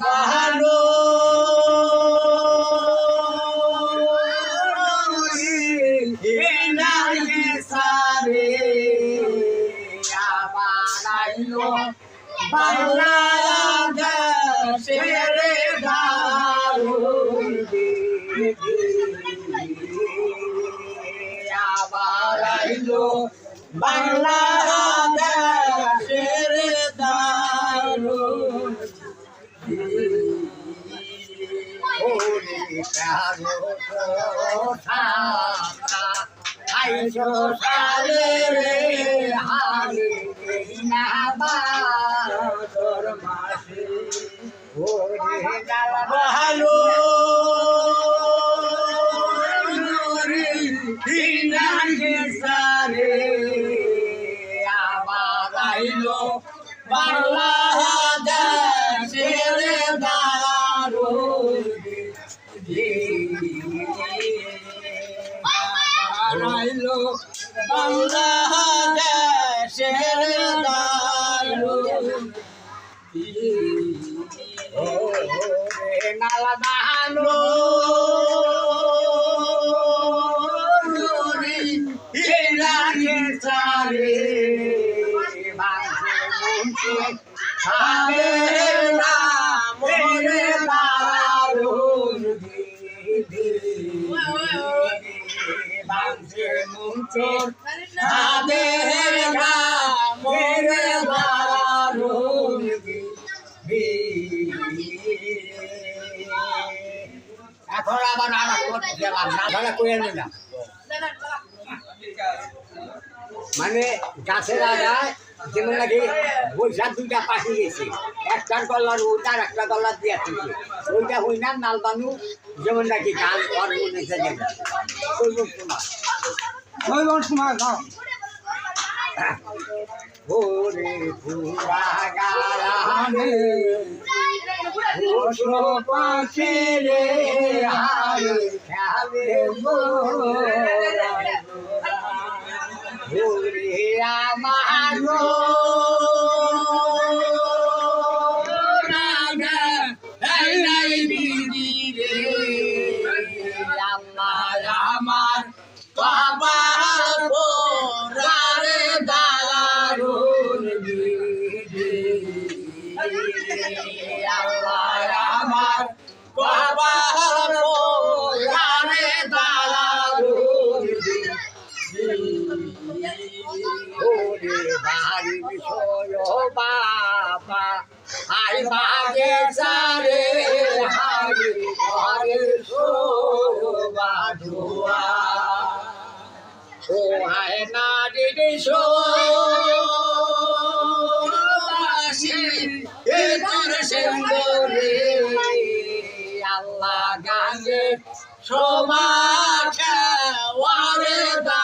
বাহানো সারে আবার আইলো বাংলাদেশের কথা আইসো সালে রে হারে না হিনাকে সারে আবার আইলো বাংলাদেশের দারুণ হারাইলো বাংলাদেশের দারুণ নালা দানো এখন আবার করে নিলাম মানে গাছের আগায় যেমন নাকি বৈশাখ দুইটা পাখি গেছে। একটা ডলার ওইটার একটা ডলার দিয়ে আসছে ওইটা হই না নালবানু যেমন নাকি গান ঘর মনে যাবে Ama Aro. আই বাগে সারে হারি ঘরে শোভা ধোয়া ও হায় নারী শোবাসী এ তোর সেন্দরে আল্লাহ গাঙ্গে শোভা খেওয়ারে দারুণ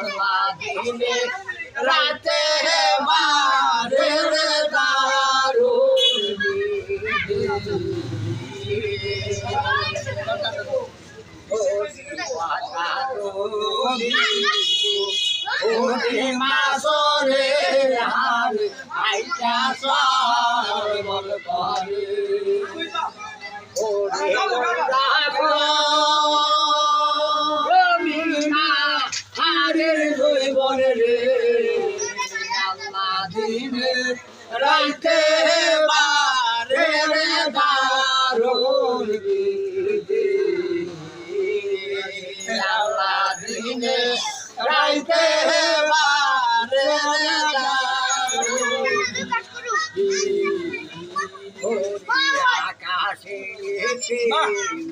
আল্লাহ দিনে রাতে বারে রে দারুণ। ওরে মাসরে হারে আইটা সর্বল করে ওরে রাখো রাইতে বারে রে দারুণ দিনে রাইতে বারে রে আকাশে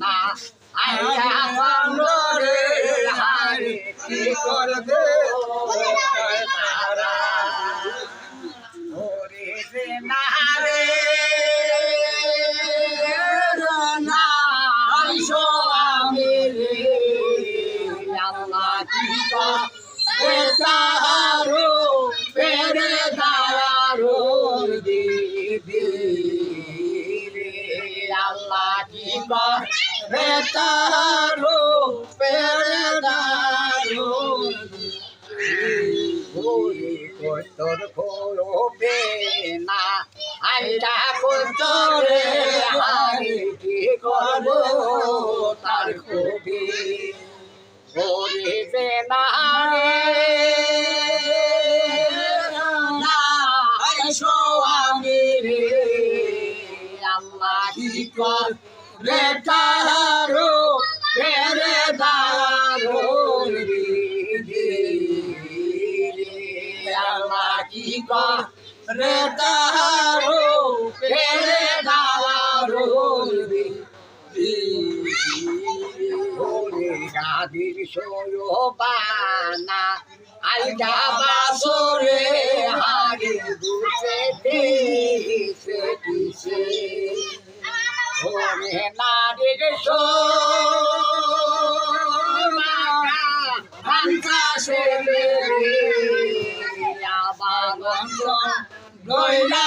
না আইয়া বান্দরে হারে কি করবে? আমি রে আল্লাহ কি তাহারো পেরে দাঁড়ারো রে আল্লাহ কি করে তাহারো পেরে ওরে তোর খোলবে না আইটা তোরে হারি কি করব? তার খুবই রে। আল্লাহ কি কর রে তাহারো রে। আল্লাহ কি কর রে তাহারো ওরে গাদির সোয়বানা আইডা বাসরে হারি দুসে দিছে দিছে। ওরে নারীর সোমাকা হান্তা সে আবার গঞ্জ গইলা